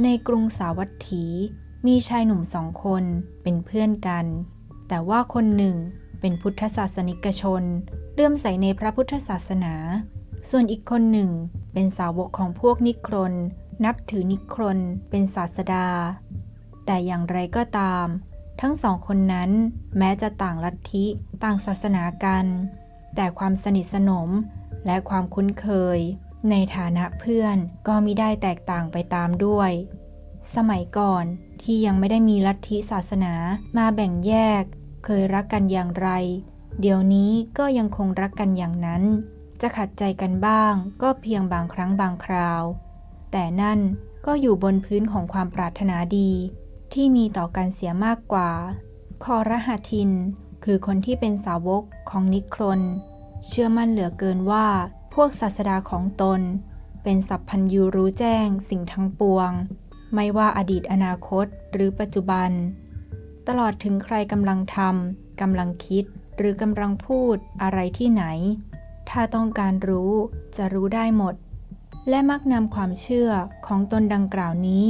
ในกรุงสาวัตถี มีชายหนุ่มสองคนเป็นเพื่อนกัน แต่ว่าคนหนึ่งเป็นพุทธศาสนิกชนเลื่อมใสในพระพุทธศาสนา ส่วนอีกคนหนึ่งเป็นสาวกของพวกนิครน นับถือนิครนเป็นศาสดา แต่อย่างไรก็ตาม ทั้งสองคนนั้นแม้จะต่างลัทธิต่างศาสนากัน แต่ความสนิทสนมและความคุ้นเคย ในฐานะเพื่อนก็มิได้แตกต่างไปตามด้วย สมัยก่อนที่ยังไม่ได้มีลัทธิศาสนามาแบ่งแยก เคยรักกันอย่างไร เดี๋ยวนี้ก็ยังคงรักกันอย่างนั้น จะขัดใจกันบ้าง ก็เพียงบางครั้งบางคราว แต่นั่นก็อยู่บนพื้นของความปรารถนาดี ที่มีต่อกันเสียมากกว่า คอรหัทิน คือคนที่เป็นสาวกของนิครน เชื่อมั่นเหลือเกินว่า พวกศาสดาของตน เป็นสัพพัญญูรู้แจ้งสิ่งทั้งปวง ไม่ว่าอดีตอนาคตหรือปัจจุบัน ตลอดถึงใครกำลังทำกำลังคิดหรือกำลังพูดอะไรที่ไหน ถ้าต้องการรู้จะรู้ได้หมด และมักนำความเชื่อของตนดังกล่าวนี้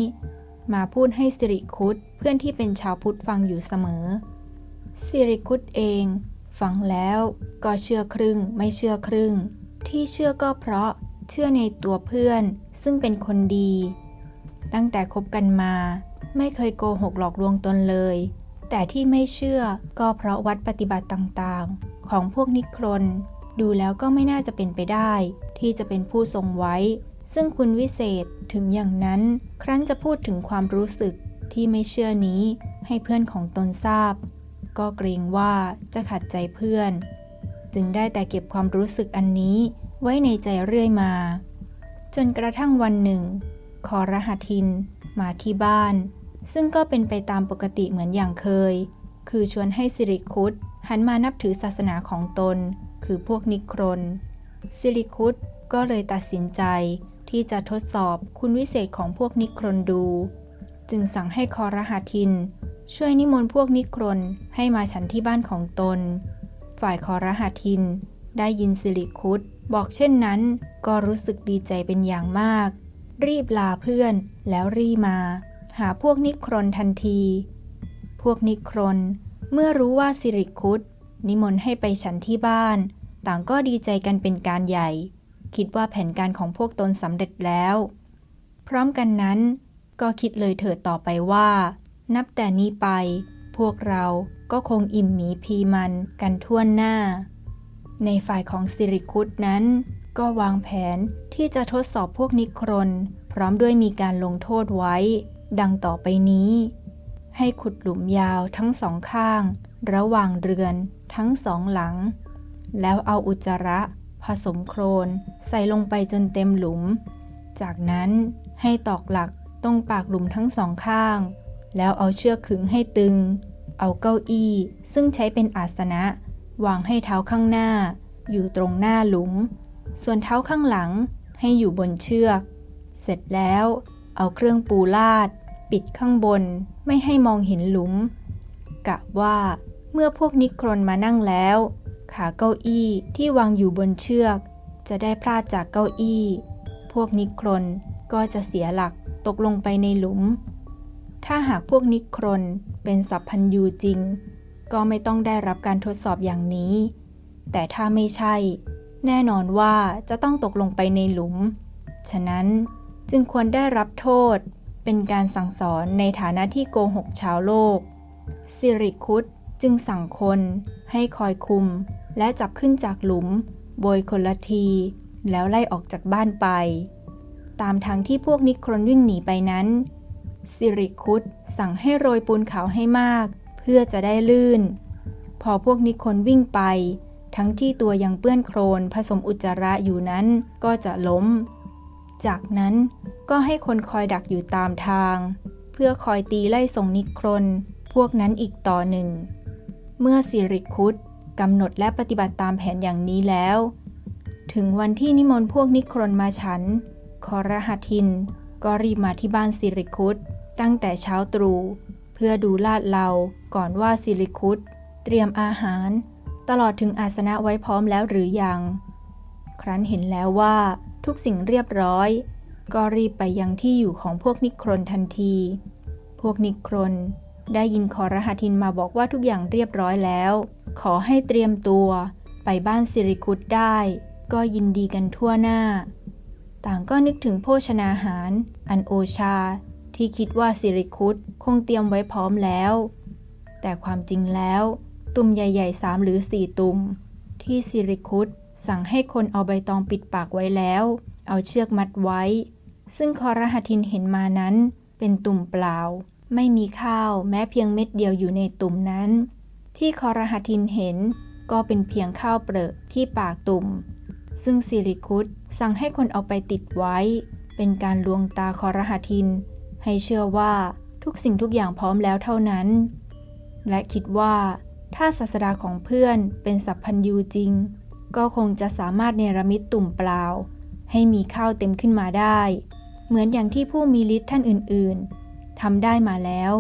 มาพูดให้สิริคุตเพื่อนที่เป็นชาวพุทธฟังอยู่เสมอ สิริคุตเอง ฟังแล้วก็เชื่อครึ่งไม่เชื่อครึ่ง ที่เชื่อก็เพราะเชื่อในตัวเพื่อนซึ่งเป็นคนดี ตั้งแต่คบกันมา ไม่เคยโกหกหลอกลวงตนเลย แต่ที่ไม่เชื่อก็เพราะวัดปฏิบัติต่างๆ ของพวกนิครน ดูแล้วก็ไม่น่าจะเป็นไปได้ ที่จะเป็นผู้ทรงไว้ ซึ่งคุณวิเศษถึงอย่างนั้น ครั้นจะพูดถึงความรู้สึกที่ไม่เชื่อนี้ให้เพื่อนของตนทราบ ก็เกรงว่าจะขัดใจเพื่อน จึงได้แต่เก็บความรู้สึกอันนี้ไว้ในใจเรื่อยมา จนกระทั่งวันหนึ่งคอรหัทิน มาที่บ้าน ซึ่งก็เป็นไปตามปกติเหมือนอย่างเคย คือชวนให้สิริคุตหันมานับถือศาสนาของตน คือพวกนิครนสิริคุตก็เลยตัดสินใจที่จะทดสอบคุณวิเศษของพวกนิครนดู จึงสั่งให้คอรหัทิน ช่วยนิมนต์พวกนิครนให้มาฉันที่บ้านของตน ฝ่ายคอรหัทิน ได้ยินสิริคุตบอกเช่นนั้น ก็รู้สึกดีใจเป็นอย่างมาก รีบลาเพื่อนแล้วรีมา หาพวกนิครนทันที พวกนิครนเมื่อรู้ว่าสิริคุตนิมนต์ให้ไปฉันที่บ้าน ต่างก็ดีใจกันเป็นการใหญ่ คิดว่าแผนการของพวกตนสำเร็จแล้ว พร้อมกันนั้น ก็คิดเลยเถิดต่อไปว่า นับแต่นี้ไป พวกเรา ก็คงอิ่มหมีพีมันกันทั่วหน้า ในฝ่ายของสิริคุตนั้น ก็วางแผนที่จะทดสอบพวกนิครน พร้อมด้วยมีการลงโทษไว้ ดังต่อไปนี้ ให้ขุดหลุมยาวทั้งสองข้าง ระหว่างเรือนทั้งสองหลัง แล้วเอาอุจจาระ ผสมโครน ใส่ลงไปจนเต็มหลุม จากนั้นให้ตอกหลักตรงปากหลุมทั้งสองข้าง แล้วเอาเชือกขึงให้ตึง เอาเก้าอี้ ซึ่งใช้เป็นอาสนะ วางให้เท้าข้างหน้า อยู่ตรงหน้าหลุม ส่วนเท้าข้างหลังให้อยู่บนเชือก เสร็จแล้ว เอาเครื่องปูลาด ปิดข้างบนไม่ให้มองเห็นหลุม กะว่าเมื่อพวกนิครนมานั่งแล้ว ขาเก้าอี้ที่วางอยู่บนเชือก จะได้พลาดจากเก้าอี้ พวกนิครนก็จะเสียหลักตกลงไปในหลุม ถ้าหากพวกนิครนเป็นสัพพัญญูจริง ก็ไม่ต้องได้รับการทดสอบอย่างนี้ แต่ถ้าไม่ใช่ แน่นอนว่าจะต้องตกลงไปในหลุม ฉะนั้นจึงควรได้รับโทษ เป็นการสั่งสอนในฐานะที่โกหกชาวโลก สิริคุตจึงสั่งคนให้คอยคุม และจับขึ้นจากหลุม โบยคนละที แล้วไล่ออกจากบ้านไป ตามทางที่พวกนิครนวิ่งหนีไปนั้น สิริคุตสั่งให้โรยปูนขาวให้มาก เพื่อจะได้ลื่น พอพวกนิคนวิ่งไป ทั้งที่ตัวยังเปื้อนโครนผสมอุจจาระอยู่นั้นก็จะล้ม จากนั้นก็ให้คนคอยดักอยู่ตามทาง เพื่อคอยตีไล่ส่งนิครน พวกนั้นอีกต่อหนึ่ง เมื่อสิริคุตกำหนดและปฏิบัติตามแผนอย่างนี้แล้ว ถึงวันที่นิมนต์พวกนิครนมาฉัน คอรหัทิน ก็รีบมาที่บ้านสิริคุต ตั้งแต่เช้าตรู่เพื่อดูลาดเราก่อนว่าสิริคุตเตรียมอาหาร ตลอดถึงอาสนะไว้พร้อมแล้วหรือยัง ครั้นเห็นแล้วว่าทุกสิ่งเรียบร้อย ก็รีบไปยังที่อยู่ของพวกนิครนทันที พวกนิครนได้ยินคอรหัทินมาบอกว่าทุกอย่างเรียบร้อยแล้ว ขอให้เตรียมตัว ไปบ้านสิริคุตได้ ก็ยินดีกันทั่วหน้า ต่างก็นึกถึงโภชนาหาร อันโอชา ที่คิดว่าสิริคุตคงเตรียมไว้พร้อมแล้ว แต่ความจริงแล้ว ตุ่มใหญ่ๆสามหรือสี่ตุ่ม ที่สิริคุตสั่งให้คนเอาใบตองปิดปากไว้แล้ว เอาเชือกมัดไว้ ซึ่งคอรหัสทินเห็นมานั้น เป็นตุ่มเปล่า ไม่มีข้าวแม้เพียงเม็ดเดียวอยู่ในตุ่มนั้น ที่คอรหัสทินเห็นก็เป็นเพียงข้าวเปลือกที่ปากตุ่ม ซึ่งสิริคุตสั่งให้คนเอาไปติดไว้ เป็นการลวงตาคอรหัสทิน ให้เชื่อว่าทุกสิ่งทุกอย่างพร้อมแล้วเท่านั้น และคิดว่าถ้าศาสดาของเพื่อนเป็นสัพพัญญูจริง ก็คงจะสามารถเนรมิตตุ่มเปล่า ให้มีข้าวเต็มขึ้นมาได้ เหมือนอย่างที่ผู้มีฤทธิ์ท่านอื่นๆทำได้มาแล้ว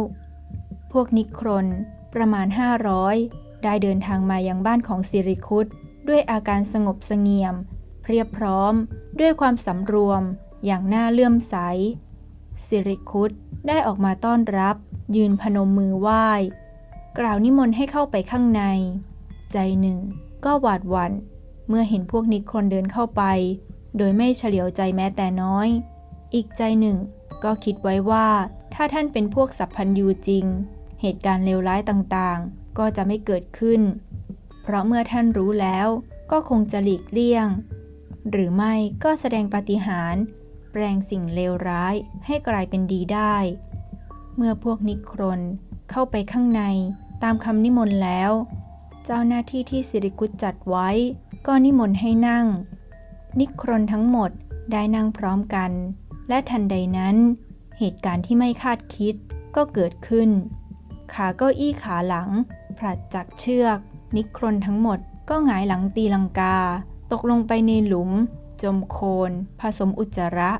พวกนิครนประมาณ 500 ได้เดินทางมายังบ้านของสิริคุตด้วยอาการสงบเสงี่ยม เพรียบพร้อมด้วยความสำรวมอย่างน่าเลื่อมใส สิริคุตได้ออกมาต้อนรับ ยืนพนมมือไหว้ กล่าวนิมนต์ให้เข้าไปข้างใน ใจหนึ่ง ก็หวาดหวั่นเมื่อเห็นพวกนิครนเดินเข้าไป โดยไม่เฉลียวใจแม้แต่น้อย อีกใจหนึ่ง ก็คิดไว้ว่า ถ้าท่านเป็นพวกสัพพัญญูจริง เหตุการณ์เลวร้ายต่างๆ ก็จะไม่เกิดขึ้น เพราะเมื่อท่านรู้แล้วก็คงจะหลีกเลี่ยง หรือไม่ก็แสดงปฏิหาร แปลงสิ่งเลวร้ายให้กลายเป็นดีได้ เมื่อพวกนิครนเข้าไปข้างในตามคำนิมนต์แล้ว เจ้าหน้าที่ที่สิริกุตจัดไว้ ก็นิมนต์ให้นั่ง นิครนทั้งหมดได้นั่งพร้อมกัน และทันใดนั้น เหตุการณ์ที่ไม่คาดคิดก็เกิดขึ้น ขาเก้าอี้ขาหลังผลัดจากเชือก นิครนทั้งหมดก็หงายหลังตีลังกา ตกลงไปในหลุม จมโคลนผสมอุจจาระ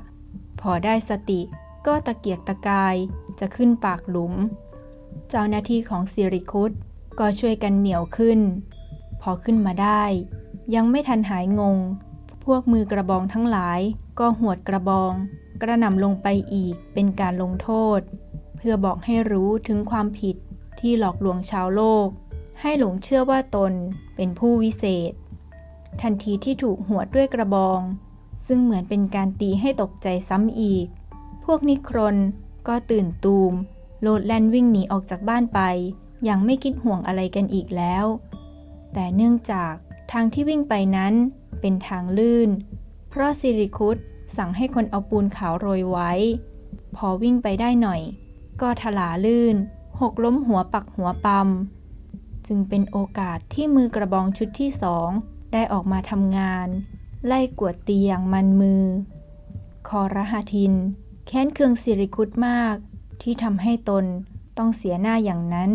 พอได้สติ ก็ตะเกียกตะกายจะขึ้นปากหลุม เจ้าหน้าที่ของสิริคุตก็ช่วยกันเหนียวขึ้น พอขึ้นมาได้ ยังไม่ทันหายงง พวกมือกระบองทั้งหลายก็หวดกระบอง กระหน่ำลงไปอีกเป็นการลงโทษ เพื่อบอกให้รู้ถึงความผิดที่หลอกลวงชาวโลก ให้หลงเชื่อว่าตนเป็นผู้วิเศษ ทันทีที่ถูกหัวด้วยกระบอง ซึ่งเหมือนเป็นการตีให้ตกใจซ้ำอีก พวกนิครนก็ตื่นตูม โลดแล่นวิ่งหนีออกจากบ้านไปอย่างไม่คิดห่วงอะไรกันอีกแล้ว แต่เนื่องจากทางที่วิ่งไปนั้นเป็นทางลื่น เพราะสิริคุตสั่งให้คนเอาปูนขาวโรยไว้ พอวิ่งไปได้หน่อย ก็ถลาลื่น หกล้มหัวปักหัวปั๊มจึงเป็นโอกาสที่มือกระบองชุดที่สอง ได้ออกมาทำงาน ไล่กวดตีอย่างมันมือ คอรหทิน แค้นเคืองสิริคุตมาก ที่ทำให้ตนต้องเสียหน้าอย่างนั้น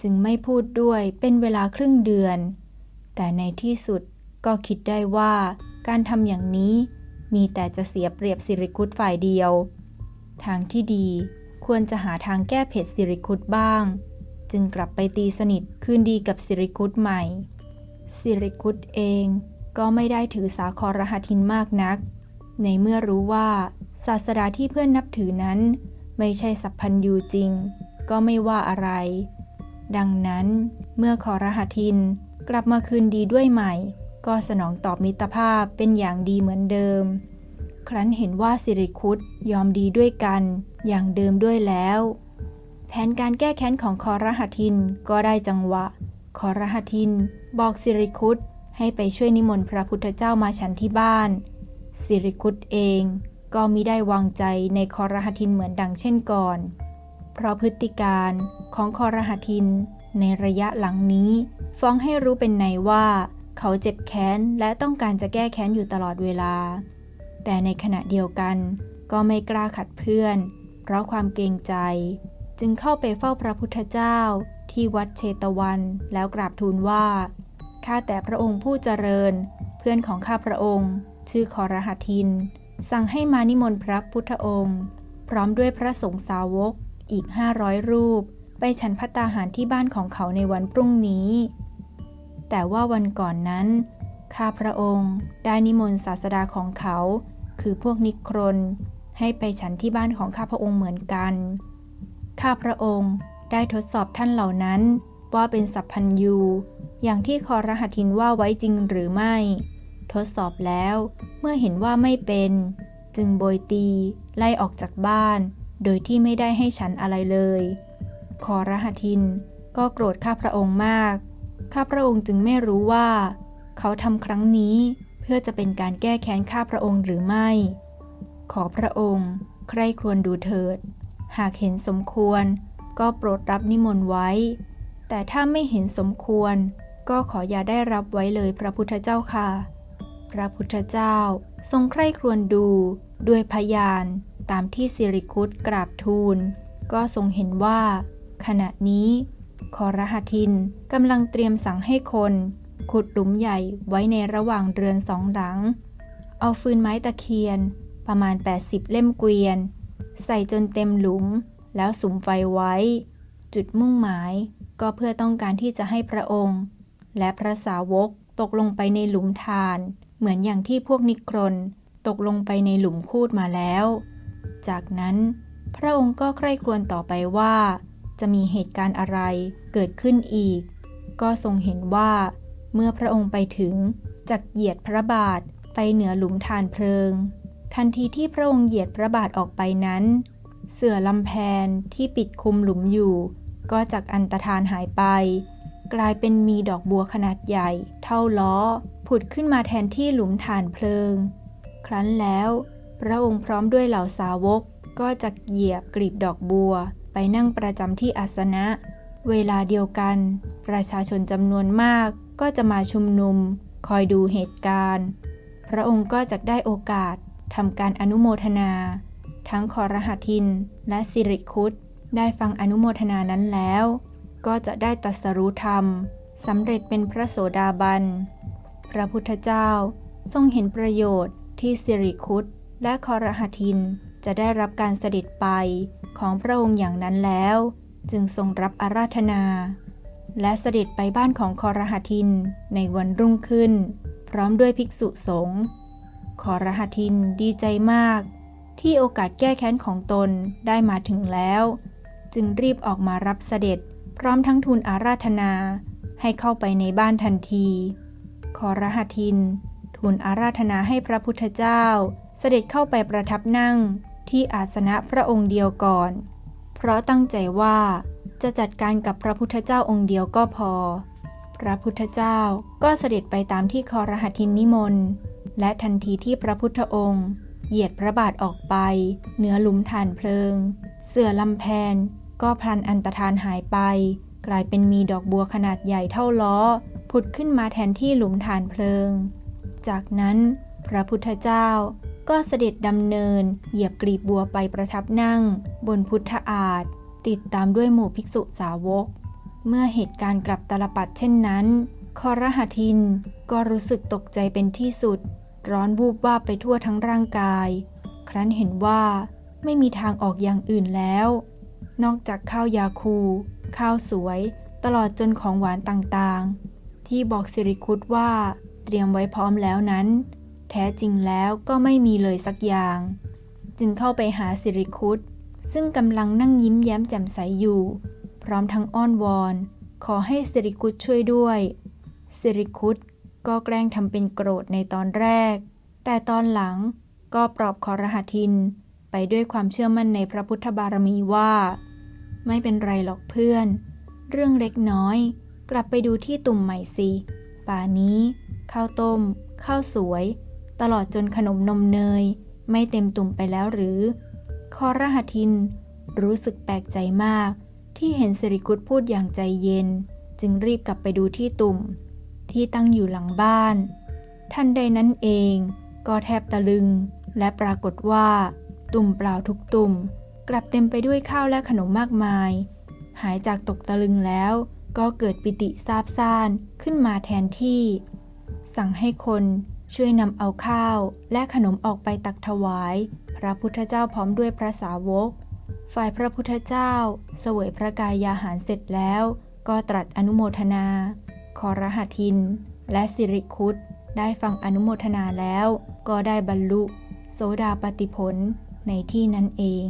จึงไม่พูดด้วยเป็นเวลาครึ่งเดือน แต่ในที่สุดก็คิดได้ว่าการทำอย่างนี้มีแต่จะเสียเปรียบสิริคุตฝ่ายเดียว ทางที่ดีควรจะหาทางแก้เผ็ดสิริคุตบ้าง จึงกลับไปตีสนิทคืนดีกับสิริคุตใหม่ สิริคุตเองก็ไม่ได้ถือสาคอรหัทินมากนัก ในเมื่อรู้ว่าศาสดาที่เพื่อนนับถือนั้น ไม่ใช่สัพพัญญูจริง ก็ไม่ว่าอะไร ดังนั้นเมื่อคอรหัทินกลับมาคืนดีด้วยใหม่ ก็สนองตอบมิตรภาพเป็นอย่างดีเหมือนเดิม ครั้นเห็นว่าสิริคุตยอมดีด้วยกันอย่างเดิมด้วยแล้ว แผนการแก้แค้นของคอรหัทินก็ได้จังหวะ คอรหัทิน บอกสิริคุตให้ไปช่วยนิมนต์พระพุทธเจ้ามาฉันที่บ้าน สิริคุตเองก็มิได้วางใจในคอรหัทินเหมือนดังเช่นก่อน เพราะพฤติการของคอรหัทินในระยะหลังนี้ ฟ้องให้รู้เป็นในว่า เขาเจ็บแค้นและต้องการจะแก้แค้นอยู่ตลอดเวลา แต่ในขณะเดียวกันก็ไม่กล้าขัดเพื่อน เพราะความเกรงใจ จึงเข้าไปเฝ้าพระพุทธเจ้า ที่วัดเชตวัน แล้วกราบทูลว่า ข้าแต่พระองค์ผู้เจริญ เพื่อนของข้าพระองค์ ชื่อคอรหัทิน สั่งให้มานิมนต์พระพุทธองค์ พร้อมด้วยพระสงฆ์สาวกอีก 500 รูป ไปฉันพัตตาหารที่บ้านของเขาในวันพรุ่งนี้ แต่ว่าวันก่อนนั้น ข้าพระองค์ได้นิมนต์ศาสดาของเขา คือพวกนิครนให้ไปฉันที่บ้านของข้าพระองค์เหมือนกัน ข้าพระองค์ ได้ทดสอบท่านเหล่านั้น ว่าเป็นสัพพัญยูอย่างที่คอรหัสทินว่าไว้จริงหรือไม่ ทดสอบแล้วเมื่อเห็นว่าไม่เป็น จึงโบยตีไล่ออกจากบ้าน โดยที่ไม่ได้ให้ฉันอะไรเลย คอรหัสทินก็โกรธข้าพระองค์มาก ข้าพระองค์จึงไม่รู้ว่า เขาทำครั้งนี้เพื่อจะเป็นการแก้แค้นข้าพระองค์หรือไม่ ขอพระองค์ ใคร่ครวญดูเถิด หากเห็นสมควร ก็โปรดรับนิมนต์ไว้ แต่ถ้าไม่เห็นสมควร ก็ขออย่าได้รับไว้เลยพระพุทธเจ้าค่ะ พระพุทธเจ้าทรงใคร่ครวญดูด้วยพยานตามที่สิริคุตกราบทูล ก็ทรงเห็นว่า ขณะนี้คอรหัทินกำลังเตรียมสั่งให้คน ขุดหลุมใหญ่ไว้ในระหว่างเรือนสองหลัง เอาฟืนไม้ตะเคียนประมาณ 80 เล่มเกวียน ใส่จนเต็มหลุม แล้วสุมไฟไว้ จุดมุ่งหมาย ก็เพื่อต้องการที่จะให้พระองค์ และพระสาวกตกลงไปในหลุมทาน เหมือนอย่างที่พวกนิครนตกลงไปในหลุมคูดมาแล้ว จากนั้นพระองค์ก็ใคร่ครวญต่อไปว่า จะมีเหตุการณ์อะไรเกิดขึ้นอีก ก็ทรงเห็นว่า เมื่อพระองค์ไปถึงจักเหยียดพระบาทไปเหนือหลุมทานเพลิง ทันทีที่พระองค์เหยียดพระบาทออกไปนั้น เสือลำแพนที่ปิดคุมหลุมอยู่ ก็จักอันตรธานหายไป กลายเป็นมีดอกบัวขนาดใหญ่ เท่าล้อ ผุดขึ้นมาแทนที่หลุมฐานเพลิง ครั้นแล้ว พระองค์พร้อมด้วยเหล่าสาวก ก็จักเหยียบกลีบดอกบัว ไปนั่งประจำที่อาสนะ เวลาเดียวกัน ประชาชนจำนวนมากก็จะมาชุมนุม คอยดูเหตุการณ์ พระองค์ก็จะได้โอกาสทำการอนุโมทนา ทั้งคอรหัทิน และสิริคุตได้ฟังอนุโมทนานั้นแล้ว ก็จะได้ตัสรู้ธรรมสำเร็จเป็นพระโสดาบัน พระพุทธเจ้าทรงเห็นประโยชน์ที่สิริคุตและคอรหัทินจะได้รับการเสด็จไปของพระองค์อย่างนั้นแล้ว จึงทรงรับอาราธนา และเสด็จไปบ้านของคอรหัทินในวันรุ่งขึ้น พร้อมด้วยภิกษุสงฆ์คอรหัทินดีใจมาก ที่โอกาสแก้แค้นของตนได้มาถึงแล้ว จึงรีบออกมารับเสด็จ พร้อมทั้งทูลอาราธนา ให้เข้าไปในบ้านทันทีคอรหัทิน ทูลอาราธนาให้พระพุทธเจ้า เสด็จเข้าไปประทับนั่งที่อาสนะพระองค์เดียวก่อน เพราะตั้งใจว่าจะจัดการกับพระพุทธเจ้าองค์เดียวก็พอ พระพุทธเจ้าก็เสด็จไปตามที่คอรหัทินนิมนต์ และทันทีที่พระพุทธองค์ เหยียดพระบาทออกไป เหนือหลุมฐานเพลิง เสือลำแพน ก็พลันอันตรธานหายไป กลายเป็นมีดอกบัวขนาดใหญ่เท่าล้อ ผุดขึ้นมาแทนที่หลุมฐานเพลิง จากนั้นพระพุทธเจ้าก็เสด็จดำเนิน เหยียบกลีบบัวไปประทับนั่ง บนพุทธอาฏติดตามด้วยหมู่ภิกษุสาวก เมื่อเหตุการณ์กลับตลปัดเช่นนั้น คอรหัทินก็รู้สึกตกใจเป็นที่สุด ร้อนวูบวาบไปทั่วทั้งร่างกาย ครั้นเห็นว่าไม่มีทางออกอย่างอื่นแล้ว นอกจากข้าวยาคู ข้าวสวย ตลอดจนของหวานต่างๆ ที่บอกสิริคุตว่าเตรียมไว้พร้อมแล้วนั้น แท้จริงแล้วก็ไม่มีเลยสักอย่าง จึงเข้าไปหาสิริคุตซึ่งกำลังนั่งยิ้มแย้มแจ่มใสอยู่ พร้อมทั้งอ้อนวอน ขอให้สิริคุตช่วยด้วยสิริคุต ก็แกล้งทำเป็นโกรธในตอนแรก แต่ตอนหลังก็ปลอบคอรหัทินไปด้วยความเชื่อมั่นในพระพุทธบารมีว่า ไม่เป็นไรหรอกเพื่อน เรื่องเล็กน้อย กลับไปดูที่ตุ่มใหม่สิป่านี้ข้าวต้ม ข้าวสวย ตลอดจนขนมนมเนย ไม่เต็มตุ่มไปแล้วหรือ คอรหัทิน รู้สึกแปลกใจมาก ที่เห็นสิริกุตพูดอย่างใจเย็น จึงรีบกลับไปดูที่ตุ่ม ที่ตั้งอยู่หลังบ้าน ทันใดนั้นเองก็แทบตะลึง และปรากฏว่า ตุ่มเปล่าทุกตุ่ม กลับเต็มไปด้วยข้าวและขนมมากมาย หายจากตกตะลึงแล้วก็เกิดปิติซาบซ่านขึ้นมาแทนที่ สั่งให้คนช่วยนำเอาข้าวและขนมออกไปตักถวาย พระพุทธเจ้าพร้อมด้วยพระสาวก ฝ่ายพระพุทธเจ้าเสวยพระกายาหารเสร็จแล้ว ก็ตรัสอนุโมทนา คอรหัทิน และสิริคุตได้ฟังอนุโมทนาแล้ว ก็ได้บรรลุ โสดาปติผลในที่นั้นเอง